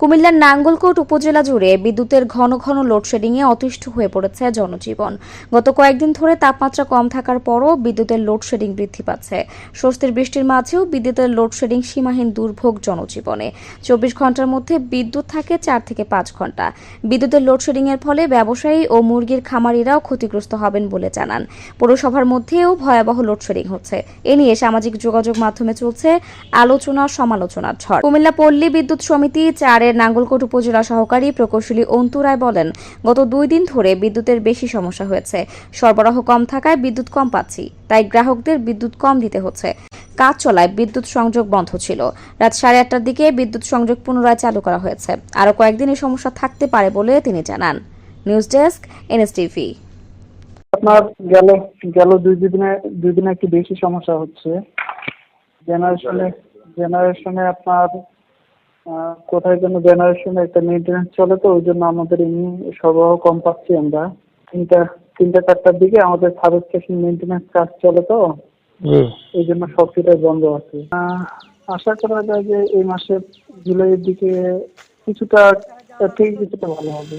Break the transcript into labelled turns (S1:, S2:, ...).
S1: কুমিল্লার নাঙ্গলকোট উপজেলা জুড়ে বিদ্যুতের ঘন ঘন লোডশেডিংয়ে অতিষ্ঠ হয়ে পড়েছে জনজীবন। গত কয়েকদিন ধরে তাপমাত্রা কম থাকার পরও বিদ্যুতের লোডশেডিং বৃদ্ধি পাচ্ছে। স্বস্তির বৃষ্টির মাঝেও বিদ্যুতের লোডশেডিং সীমাহীন দুর্ভোগ জনজীবনে। চব্বিশ ঘণ্টার মধ্যে বিদ্যুৎ থাকে চার থেকে পাঁচ ঘণ্টা। বিদ্যুতের লোডশেডিংয়ের ফলে ব্যবসায়ী ও মুরগির খামারিরাও ক্ষতিগ্রস্ত হবেন বলে জানান। পৌরসভার মধ্যেও ভয়াবহ লোডশেডিং হচ্ছে। এ নিয়ে সামাজিক যোগাযোগ মাধ্যমে চলছে আলোচনা সমালোচনার ঝড়। কুমিল্লা পল্লী বিদ্যুৎ সমিতি চারের নাঙ্গলকোট উপজেলা সহকারী প্রকৌশলী অন্তু রায় বলেন, গত দুই দিন ধরে বিদ্যুতের বেশি সমস্যা হয়েছে। সরবরাহ কম থাকায় বিদ্যুৎ কম পাচ্ছি, তাই গ্রাহকদের বিদ্যুৎ কম দিতে হচ্ছে। কাজ চলায় বিদ্যুৎ সংযোগ বন্ধ ছিল। রাত সাড়ে আটটার দিকে বিদ্যুৎ সংযোগ পুনরায় চালু করা হয়েছে। আরও কয়েকদিন এই সমস্যা থাকতে পারে বলে তিনি জানান। নিউজ ডেস্ক এনএসটিভি
S2: আপনার গেল গেল দুই দিনে দুই দিনে একটু বেশি সমস্যা হচ্ছে। জেনারেশনে জেনারেশনে আপনার কোথায় যেন জেনারেশনে একটা মেনটেন্স চলে তো ওই জন্য আমাদের এমনি সরবরাহ কম পাচ্ছি আমরা। তিনটা তিনটা চারটার দিকে আমাদের সাব স্টেশন মেনটেন্স কাজ চলে তো এই জন্য সবকিটাই বন্ধ আছে। আশা করা যায় যে এই মাসের জুলাইয়ের দিকে কিছুটা ঠিক কিছুটা ভালো হবে।